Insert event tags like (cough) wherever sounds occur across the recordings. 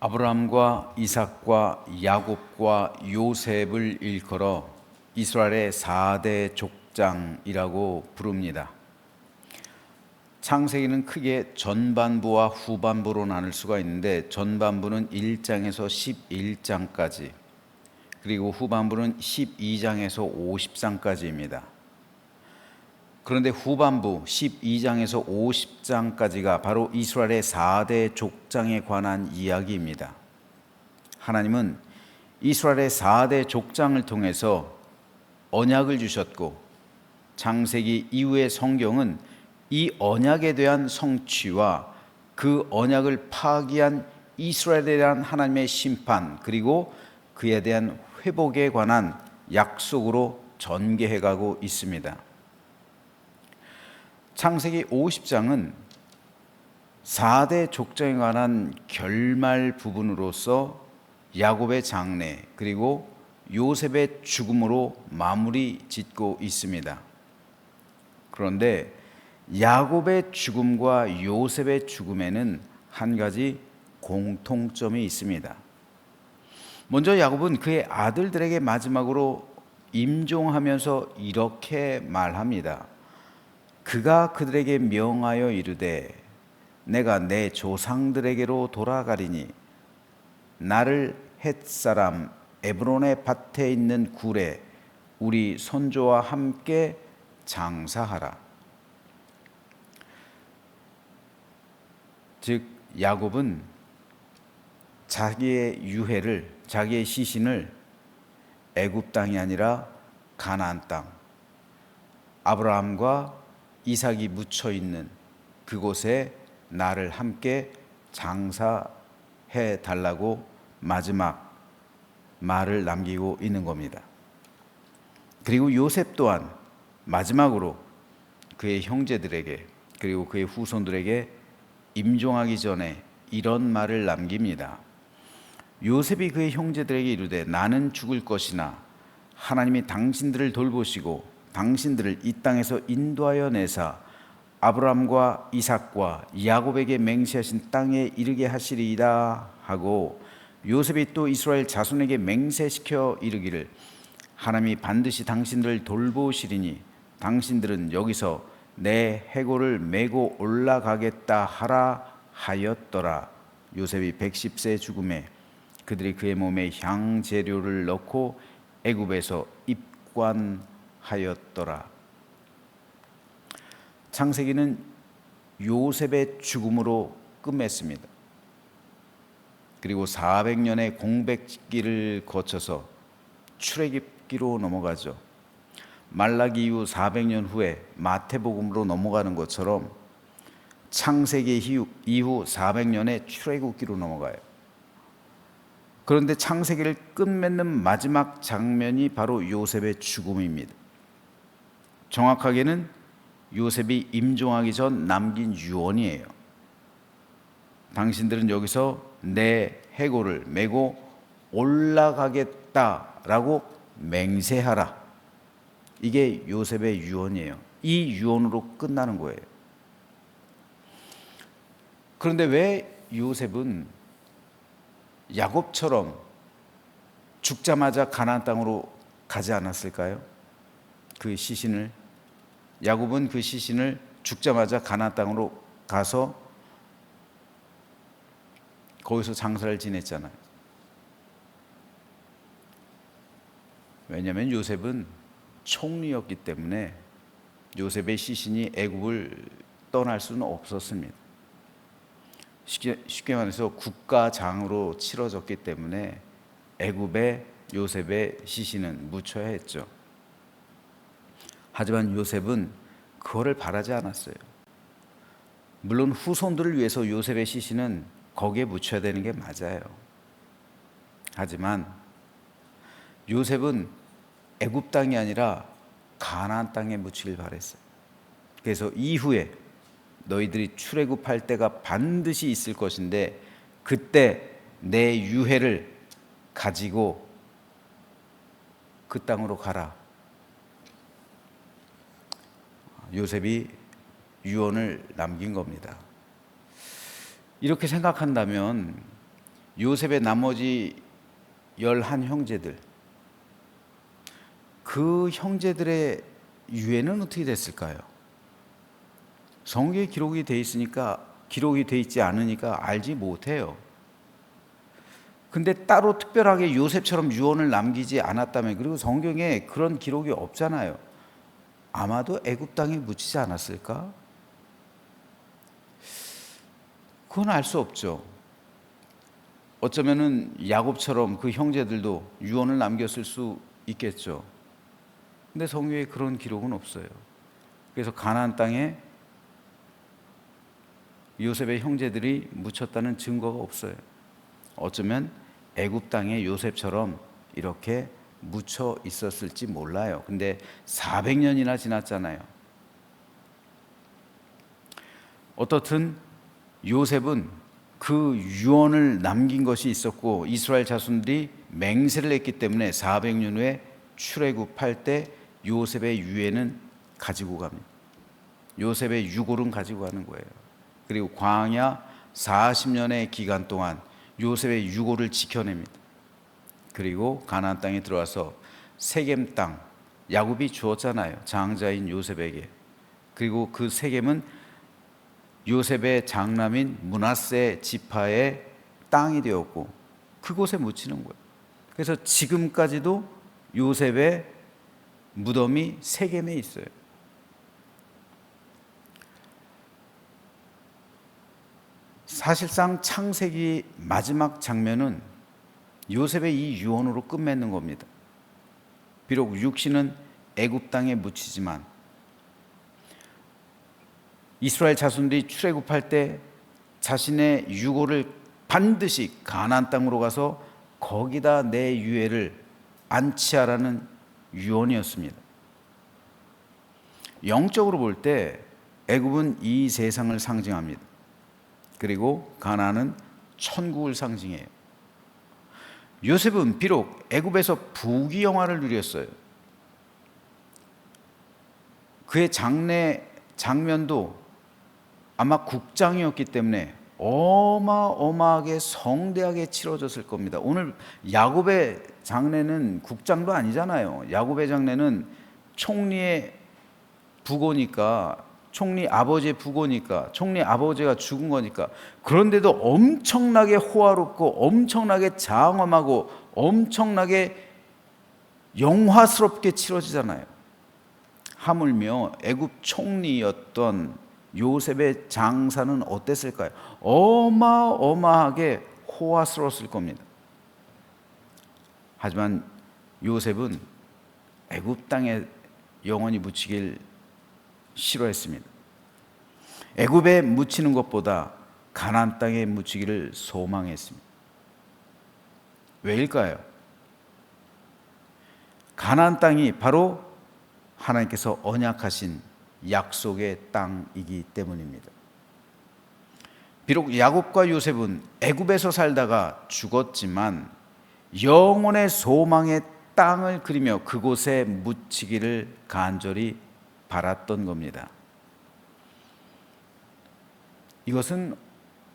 아브라함과 이삭과 야곱과 요셉을 일컬어 이스라엘의 4대 족장이라고 부릅니다. 창세기는 크게 전반부와 후반부로 나눌 수가 있는데 전반부는 1장에서 11장까지 그리고 후반부는 12장에서 50장까지입니다. 그런데 후반부 12장에서 50장까지가 바로 이스라엘의 4대 족장에 관한 이야기입니다. 하나님은 이스라엘의 4대 족장을 통해서 언약을 주셨고 창세기 이후의 성경은 이 언약에 대한 성취와 그 언약을 파기한 이스라엘에 대한 하나님의 심판 그리고 그에 대한 회복에 관한 약속으로 전개해 가고 있습니다. 창세기 50장은 4대 족장에 관한 결말 부분으로서 야곱의 장래 그리고 요셉의 죽음으로 마무리 짓고 있습니다. 그런데 야곱의 죽음과 요셉의 죽음에는 한 가지 공통점이 있습니다. 먼저 야곱은 그의 아들들에게 마지막으로 임종하면서 이렇게 말합니다. 그가 그들에게 명하여 이르되 내가 내 조상들에게로 돌아가리니 나를 햇사람 에브론의 밭에 있는 굴에 우리 선조와 함께 장사하라. 즉 야곱은 자기의 유해를 자기의 시신을 애굽 땅이 아니라 가나안 땅 아브라함과 이삭이 묻혀 있는 그곳에 나를 함께 장사해 달라고 마지막 말을 남기고 있는 겁니다. 그리고 요셉 또한 마지막으로 그의 형제들에게 그리고 그의 후손들에게 임종하기 전에 이런 말을 남깁니다. 요셉이 그의 형제들에게 이르되 나는 죽을 것이나 하나님이 당신들을 돌보시고 당신들을 이 땅에서 인도하여 내사 아브라함과 이삭과 야곱에게 맹세하신 땅에 이르게 하시리이다 하고 요셉이 또 이스라엘 자손에게 맹세시켜 이르기를 하나님이 반드시 당신들을 돌보시리니 당신들은 여기서 내 해골을 메고 올라가겠다 하라 하였더라. 요셉이 110세 죽음에 그들이 그의 몸에 향 재료를 넣고 애굽에서 입관 하였더라 창세기는 요셉의 죽음으로 끝맺습니다. 그리고 400년의 공백기를 거쳐서 출애굽기로 넘어가죠. 말라기 이후 400년 후에 마태복음으로 넘어가는 것처럼 창세기 이후 400년의 출애굽기로 넘어가요. 그런데 창세기를 끝맺는 마지막 장면이 바로 요셉의 죽음입니다. 정확하게는 요셉이 임종하기 전 남긴 유언이에요. 당신들은 여기서 내 해골을 메고 올라가겠다라고 맹세하라. 이게 요셉의 유언이에요. 이 유언으로 끝나는 거예요. 그런데 왜 요셉은 야곱처럼 죽자마자 가나안 땅으로 가지 않았을까요? 그 시신을 야곱은 그 시신을 죽자마자 가나안 땅으로 가서 거기서 장사를 지냈잖아요. 왜냐하면 요셉은 총리였기 때문에 요셉의 시신이 애굽을 떠날 수는 없었습니다. 쉽게, 쉽게 말해서 국가장으로 치러졌기 때문에 애굽에 요셉의 시신은 묻혀야 했죠. 하지만 요셉은 그거를 바라지 않았어요. 물론 후손들을 위해서 요셉의 시신은 거기에 묻혀야 되는 게 맞아요. 하지만 요셉은 애굽 땅이 아니라 가나안 땅에 묻히길 바랬어요. 그래서 이후에 너희들이 출애굽할 때가 반드시 있을 것인데 그때 내 유해를 가지고 그 땅으로 가라. 요셉이 유언을 남긴 겁니다. 이렇게 생각한다면 요셉의 나머지 열한 형제들 그 형제들의 유해는 어떻게 됐을까요? 성경에 기록이 돼 있으니까 기록이 돼 있지 않으니까 알지 못해요. 근데 따로 특별하게 요셉처럼 유언을 남기지 않았다면 그리고 성경에 그런 기록이 없잖아요. 아마도 애굽 땅에 묻히지 않았을까? 그건 알 수 없죠. 어쩌면은 야곱처럼 그 형제들도 유언을 남겼을 수 있겠죠. 근데 성경에 그런 기록은 없어요. 그래서 가나안 땅에 요셉의 형제들이 묻혔다는 증거가 없어요. 어쩌면 애굽 땅에 요셉처럼 이렇게 묻혀 있었을지 몰라요. 근데 400년이나 지났잖아요. 어떻든 요셉은 그 유언을 남긴 것이 있었고 이스라엘 자손들이 맹세를 했기 때문에 400년 후에 출애굽할 때 요셉의 유해는 가지고 갑니다. 요셉의 유골은 가지고 가는 거예요. 그리고 광야 40년의 기간 동안 요셉의 유골을 지켜냅니다. 그리고 가나안 땅에 들어와서 세겜 땅 야곱이 주었잖아요. 장자인 요셉에게. 그리고 그 세겜은 요셉의 장남인 문하세 지파의 땅이 되었고 그곳에 묻히는 거예요. 그래서 지금까지도 요셉의 무덤이 세겜에 있어요. 사실상 창세기 마지막 장면은 요셉의 이 유언으로 끝맺는 겁니다. 비록 육신은 애굽 땅에 묻히지만 이스라엘 자손들이 출애굽할 때 자신의 유고를 반드시 가나안 땅으로 가서 거기다 내 유해를 안치하라는 유언이었습니다. 영적으로 볼 때 애굽은 이 세상을 상징합니다. 그리고 가나안은 천국을 상징해요. 요셉은 비록 애굽에서 부귀 영화를 누렸어요. 그의 장래 장면도 아마 국장이었기 때문에 어마어마하게 성대하게 치러졌을 겁니다. 오늘 야곱의 장례는 국장도 아니잖아요. 야곱의 장례는 총리의 부고니까 총리 아버지의 부고니까 총리 아버지가 죽은 거니까 그런데도 엄청나게 호화롭고 엄청나게 장엄하고 엄청나게 영화스럽게 치러지잖아요. 하물며 애굽 총리였던 요셉의 장사는 어땠을까요? 어마어마하게 호화스러웠을 겁니다. 하지만 요셉은 애굽 땅에 영원히 묻히길 싫어했습니다. 애굽에 묻히는 것보다 가나안 땅에 묻히기를 소망했습니다. 왜일까요? 가나안 땅이 바로 하나님께서 언약하신 약속의 땅이기 때문입니다. 비록 야곱과 요셉은 애굽에서 살다가 죽었지만 영혼의 소망의 땅을 그리며 그곳에 묻히기를 간절히 바랐던 겁니다. 이것은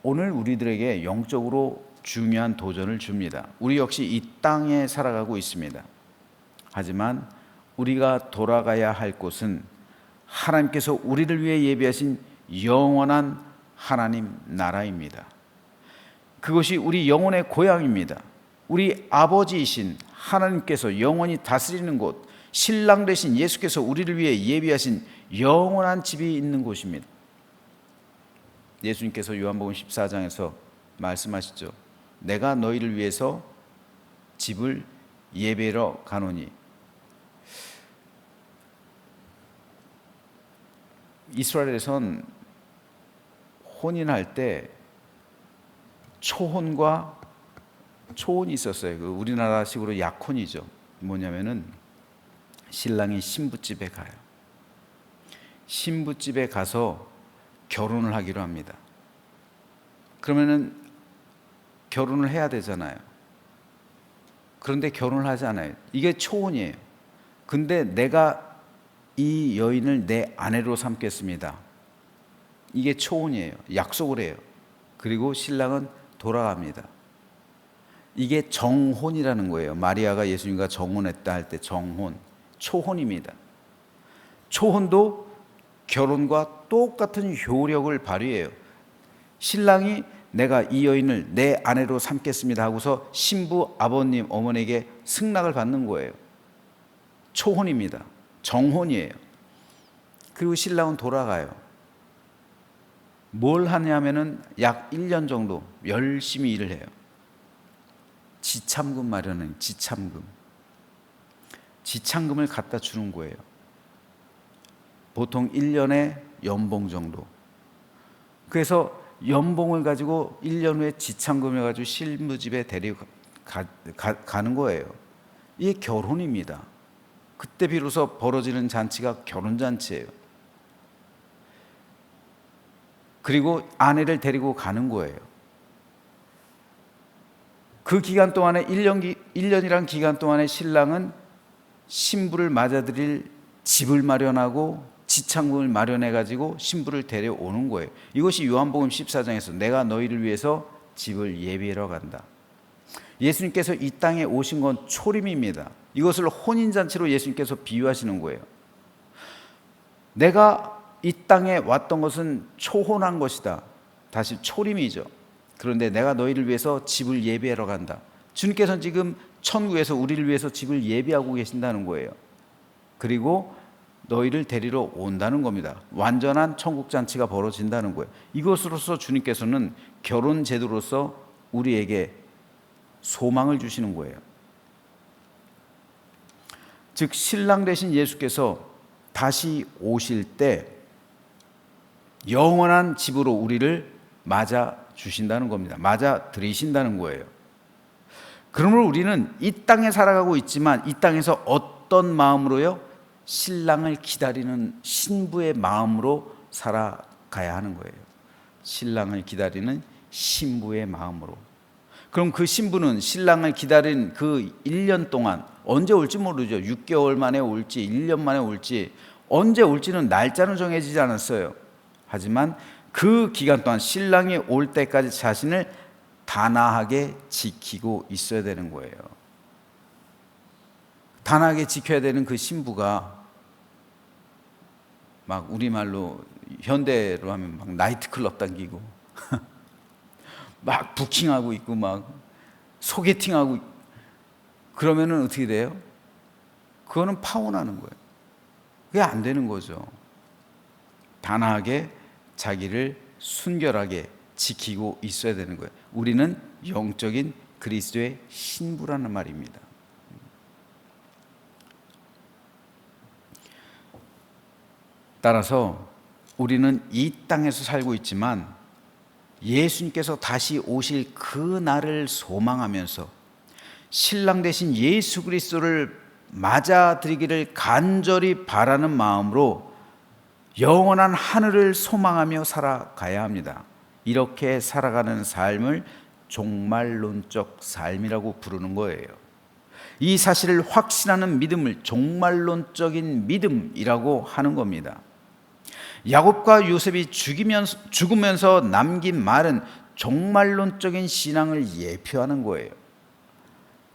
오늘 우리들에게 영적으로 중요한 도전을 줍니다. 우리 역시 이 땅에 살아가고 있습니다. 하지만 우리가 돌아가야 할 곳은 하나님께서 우리를 위해 예비하신 영원한 하나님 나라입니다. 그것이 우리 영혼의 고향입니다. 우리 아버지이신 하나님께서 영원히 다스리는 곳, 신랑 되신 예수께서 우리를 위해 예비하신 영원한 집이 있는 곳입니다. 예수님께서 요한복음 14장에서 말씀하시죠. 내가 너희를 위해서 집을 예배러 가노니 이스라엘에선 혼인할 때 초혼과 초혼이 있었어요. 그 우리나라식으로 약혼이죠. 뭐냐면은 신랑이 신부집에 가요. 신부집에 가서 결혼을 하기로 합니다. 그러면은 결혼을 해야 되잖아요. 그런데 결혼을 하지 않아요. 이게 초혼이에요. 근데 내가 이 여인을 내 아내로 삼겠습니다. 이게 초혼이에요. 약속을 해요. 그리고 신랑은 돌아갑니다. 이게 정혼이라는 거예요. 마리아가 예수님과 정혼했다 할 때 정혼, 초혼입니다. 초혼도 결혼과 똑같은 효력을 발휘해요. 신랑이 내가 이 여인을 내 아내로 삼겠습니다 하고서 신부 아버님 어머니에게 승낙을 받는 거예요. 초혼입니다. 정혼이에요. 그리고 신랑은 돌아가요. 뭘 하냐면은 약 1년 정도 열심히 일을 해요. 지참금 마련은 지참금. 지참금을 갖다 주는 거예요. 보통 1년에 연봉 정도. 그래서 연봉을 가지고 1년 후에 지참금을 가지고 실무집에 데리고 가, 가, 가 는 거예요. 이게 결혼입니다. 그때 비로소 벌어지는 잔치가 결혼 잔치예요. 그리고 아내를 데리고 가는 거예요. 그 기간 동안에 1년, 1년이란 기간 동안에 신랑은 신부를 맞아들일 집을 마련하고 지창금을 마련해 가지고 신부를 데려오는 거예요. 이것이 요한복음 14장에서 내가 너희를 위해서 집을 예비하러 간다. 예수님께서 이 땅에 오신 건 초림입니다. 이것을 혼인 잔치로 예수님께서 비유하시는 거예요. 내가 이 땅에 왔던 것은 초혼한 것이다. 다시 초림이죠. 그런데 내가 너희를 위해서 집을 예비하러 간다. 주님께서는 지금 천국에서 우리를 위해서 집을 예비하고 계신다는 거예요. 그리고 너희를 데리러 온다는 겁니다. 완전한 천국 잔치가 벌어진다는 거예요. 이것으로서 주님께서는 결혼 제도로서 우리에게 소망을 주시는 거예요. 즉 신랑 되신 예수께서 다시 오실 때 영원한 집으로 우리를 맞아 주신다는 겁니다. 맞아 들이신다는 거예요. 그러므로 우리는 이 땅에 살아가고 있지만 이 땅에서 어떤 마음으로요? 신랑을 기다리는 신부의 마음으로 살아가야 하는 거예요. 신랑을 기다리는 신부의 마음으로. 그럼 그 신부는 신랑을 기다린 그 1년 동안 언제 올지 모르죠. 6개월 만에 올지 1년 만에 올지 언제 올지는 날짜는 정해지지 않았어요. 하지만 그 기간 동안 신랑이 올 때까지 자신을 단아하게 지키고 있어야 되는 거예요. 단아하게 지켜야 되는 그 신부가 막 우리말로 현대로 하면 막 나이트클럽 당기고 (laughs) 막 부킹하고 있고 막 소개팅하고 그러면은 어떻게 돼요? 그거는 파혼하는 거예요. 그게 안 되는 거죠. 단아하게 자기를 순결하게 지키고 있어야 되는 거예요. 우리는 영적인 그리스도의 신부라는 말입니다. 따라서 우리는 이 땅에서 살고 있지만 예수님께서 다시 오실 그 날을 소망하면서 신랑 대신 예수 그리스도를 맞아들이기를 간절히 바라는 마음으로 영원한 하늘을 소망하며 살아가야 합니다. 이렇게 살아가는 삶을 종말론적 삶이라고 부르는 거예요. 이 사실을 확신하는 믿음을 종말론적인 믿음이라고 하는 겁니다. 야곱과 요셉이 죽이면서, 죽으면서 남긴 말은 종말론적인 신앙을 예표하는 거예요.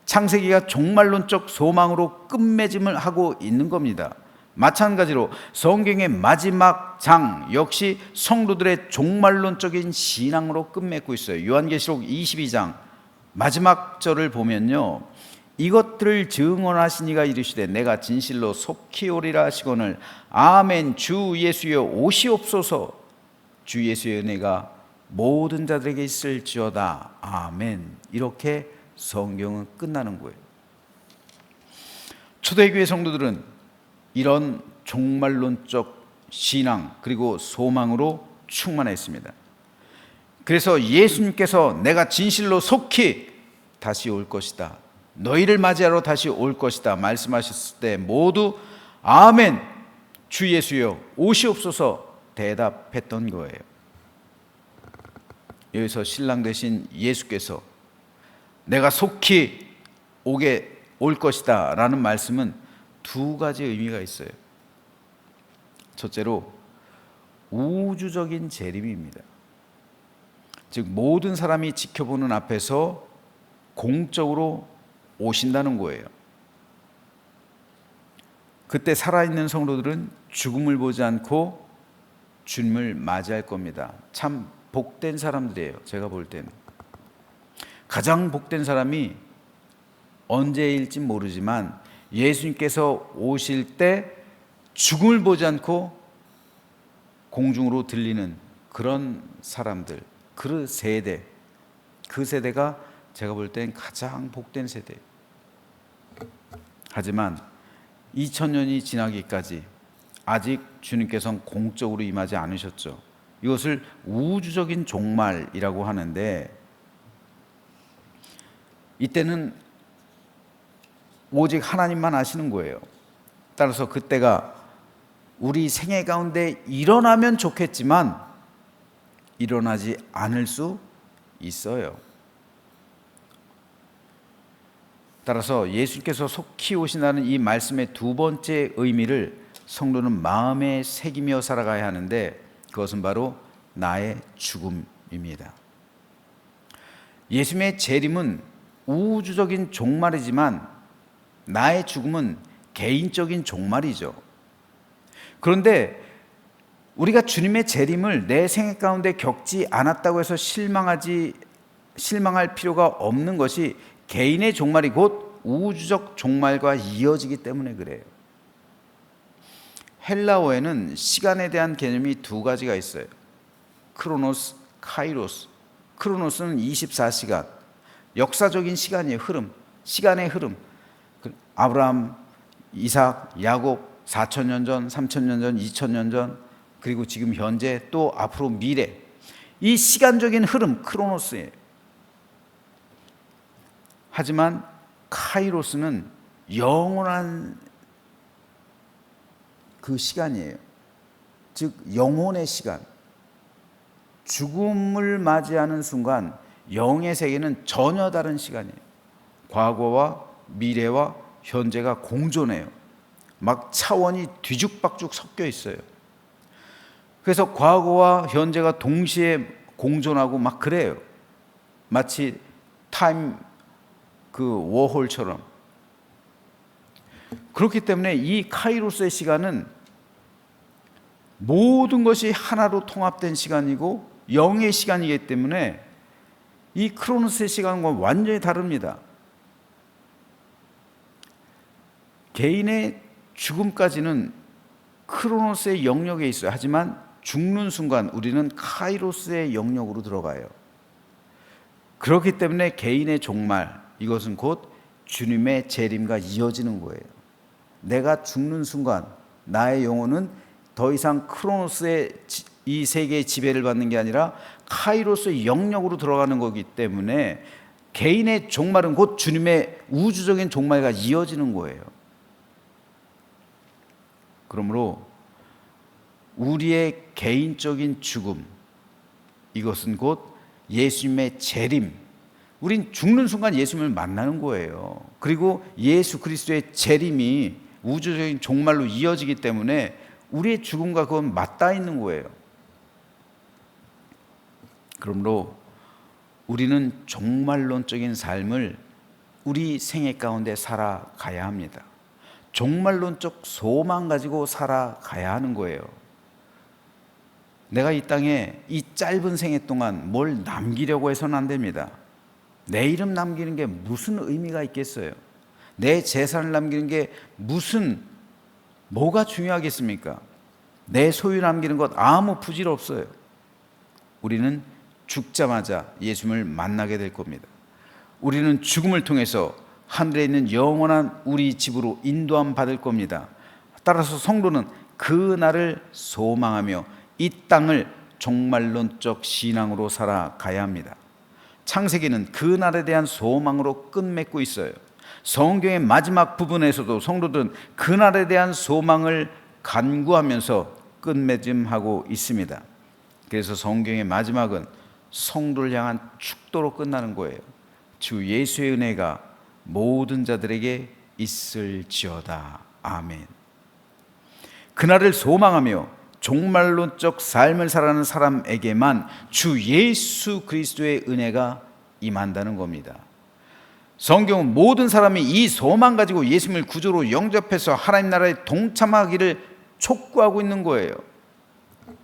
창세기가 종말론적 소망으로 끝맺음을 하고 있는 겁니다. 마찬가지로 성경의 마지막 장 역시 성도들의 종말론적인 신앙으로 끝맺고 있어요. 요한계시록 22장 마지막 절을 보면요. 이것들을 증언하신 이가 이르시되 내가 진실로 속히 오리라 하시거늘 아멘. 주 예수여 오시옵소서. 주 예수의 은혜가 모든 자들에게 있을지어다. 아멘. 이렇게 성경은 끝나는 거예요. 초대교회 성도들은 이런 종말론적 신앙 그리고 소망으로 충만했습니다. 그래서 예수님께서 내가 진실로 속히 다시 올 것이다. 너희를 맞이하러 다시 올 것이다 말씀하셨을 때 모두 아멘. 주 예수여 오시옵소서 대답했던 거예요. 여기서 신랑 대신 예수께서 내가 속히 오게 올 것이다 라는 말씀은 두 가지 의미가 있어요. 첫째로 우주적인 재림입니다. 즉 모든 사람이 지켜보는 앞에서 공적으로 오신다는 거예요. 그때 살아있는 성도들은 죽음을 보지 않고 주님을 맞이할 겁니다. 참 복된 사람들이에요. 제가 볼 때는. 가장 복된 사람이 언제일지 모르지만 예수님께서 오실 때 죽음을 보지 않고 공중으로 들리는 그런 사람들, 그 세대, 그 세대가 제가 볼 땐 가장 복된 세대. 하지만 2000년이 지나기까지 아직 주님께서는 공적으로 임하지 않으셨죠. 이것을 우주적인 종말이라고 하는데 이때는 오직 하나님만 아시는 거예요. 따라서 그때가 우리 생애 가운데 일어나면 좋겠지만 일어나지 않을 수 있어요. 따라서 예수님께서 속히 오신다는 이 말씀의 두 번째 의미를 성도는 마음에 새기며 살아가야 하는데 그것은 바로 나의 죽음입니다. 예수님의 재림은 우주적인 종말이지만 나의 죽음은 개인적인 종말이죠. 그런데 우리가 주님의 재림을 내 생애 가운데 겪지 않았다고 해서 실망하지 실망할 필요가 없는 것이 개인의 종말이 곧 우주적 종말과 이어지기 때문에 그래요. 헬라어에는 시간에 대한 개념이 두 가지가 있어요. 크로노스, 카이로스. 크로노스는 24시간. 역사적인 시간이에요. 흐름. 시간의 흐름. 그 아브라함, 이삭, 야곱 4천 년 전, 3천 년 전, 2천 년 전, 그리고 지금 현재 또 앞으로 미래. 이 시간적인 흐름 크로노스예요. 하지만 카이로스는 영원한 그 시간이에요. 즉 영혼의 시간. 죽음을 맞이하는 순간 영의 세계는 전혀 다른 시간이에요. 과거와 미래와 현재가 공존해요. 막 차원이 뒤죽박죽 섞여 있어요. 그래서 과거와 현재가 동시에 공존하고 막 그래요. 마치 타임 그 워홀처럼. 그렇기 때문에 이 카이로스의 시간은 모든 것이 하나로 통합된 시간이고 영의 시간이기 때문에 이 크로노스의 시간과 완전히 다릅니다. 개인의 죽음까지는 크로노스의 영역에 있어요. 하지만 죽는 순간 우리는 카이로스의 영역으로 들어가요. 그렇기 때문에 개인의 종말 이것은 곧 주님의 재림과 이어지는 거예요. 내가 죽는 순간 나의 영혼은 더 이상 크로노스의 이 세계의 지배를 받는 게 아니라 카이로스의 영역으로 들어가는 거기 때문에 개인의 종말은 곧 주님의 우주적인 종말과 이어지는 거예요. 그러므로 우리의 개인적인 죽음 이것은 곧 예수님의 재림 우린 죽는 순간 예수님을 만나는 거예요. 그리고 예수 그리스도의 재림이 우주적인 종말로 이어지기 때문에 우리의 죽음과 그건 맞닿아 있는 거예요. 그러므로 우리는 종말론적인 삶을 우리 생애 가운데 살아가야 합니다. 종말론적 소망 가지고 살아가야 하는 거예요. 내가 이 땅에 이 짧은 생애 동안 뭘 남기려고 해서는 안 됩니다. 내 이름 남기는 게 무슨 의미가 있겠어요? 내 재산을 남기는 게 무슨 뭐가 중요하겠습니까? 내 소유 남기는 것 아무 부질 없어요. 우리는 죽자마자 예수님을 만나게 될 겁니다. 우리는 죽음을 통해서 하늘에 있는 영원한 우리 집으로 인도함 받을 겁니다. 따라서 성도는 그 날을 소망하며 이 땅을 종말론적 신앙으로 살아가야 합니다. 창세기는 그 날에 대한 소망으로 끝맺고 있어요. 성경의 마지막 부분에서도 성도들은 그 날에 대한 소망을 간구하면서 끝맺음하고 있습니다. 그래서 성경의 마지막은 성도를 향한 축도로 끝나는 거예요. 주 예수의 은혜가 모든 자들에게 있을지어다. 아멘. 그날을 소망하며 종말론적 삶을 살아가는 사람에게만 주 예수 그리스도의 은혜가 임한다는 겁니다. 성경은 모든 사람이 이 소망 가지고 예수님을 구주로 영접해서 하나님 나라에 동참하기를 촉구하고 있는 거예요.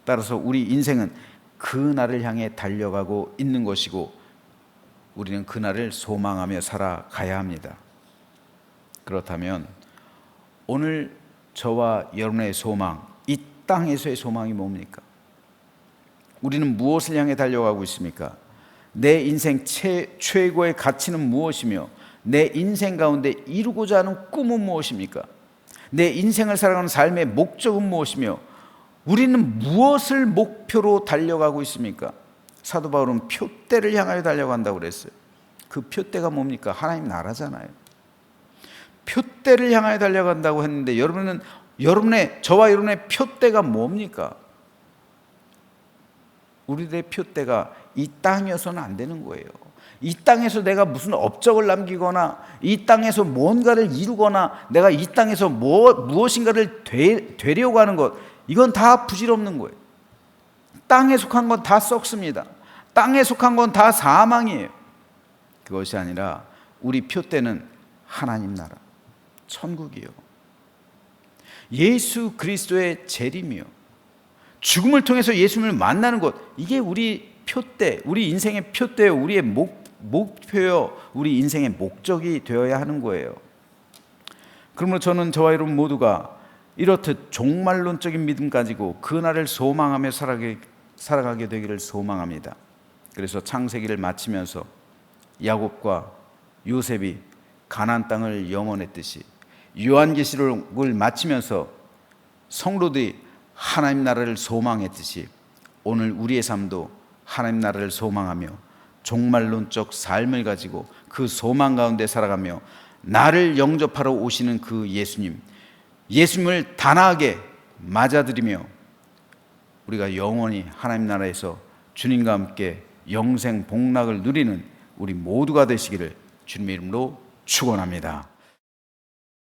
따라서 우리 인생은 그 날을 향해 달려가고 있는 것이고 우리는 그 날을 소망하며 살아가야 합니다. 그렇다면 오늘 저와 여러분의 소망, 이 땅에서의 소망이 뭡니까? 우리는 무엇을 향해 달려가고 있습니까? 내 인생 최, 최고의 가치는 무엇이며 내 인생 가운데 이루고자 하는 꿈은 무엇입니까? 내 인생을 살아가는 삶의 목적은 무엇이며 우리는 무엇을 목표로 달려가고 있습니까? 사도 바울은 표대를 향하여 달려간다고 그랬어요. 그 표대가 뭡니까? 하나님 나라잖아요. 표대를 향하여 달려간다고 했는데 여러분은 여러분의 저와 여러분의 표대가 뭡니까? 우리들의 표대가 이 땅이어서는 안 되는 거예요. 이 땅에서 내가 무슨 업적을 남기거나 이 땅에서 뭔가를 이루거나 내가 이 땅에서 뭐, 무엇인가를 되, 되려고 하는 것 이건 다 부질없는 거예요. 땅에 속한 건 다 썩습니다. 땅에 속한 건 다 사망이에요. 그것이 아니라 우리 표대는 하나님 나라, 천국이요. 예수 그리스도의 재림이요. 죽음을 통해서 예수님을 만나는 것 이게 우리 표대, 우리 인생의 표대요, 우리의 목 목표요, 우리 인생의 목적이 되어야 하는 거예요. 그러므로 저는 저와 여러분 모두가 이렇듯 종말론적인 믿음 가지고 그날을 소망하며 살아가게, 살아가게 되기를 소망합니다. 그래서 창세기를 마치면서 야곱과 요셉이 가나안 땅을 영원했듯이 요한계시록을 마치면서 성도들이 하나님 나라를 소망했듯이 오늘 우리의 삶도 하나님 나라를 소망하며 종말론적 삶을 가지고 그 소망 가운데 살아가며 나를 영접하러 오시는 그 예수님, 예수님을 단아하게 맞아들이며 우리가 영원히 하나님 나라에서 주님과 함께 영생 복락을 누리는 우리 모두가 되시기를 주님의 이름으로 축원합니다.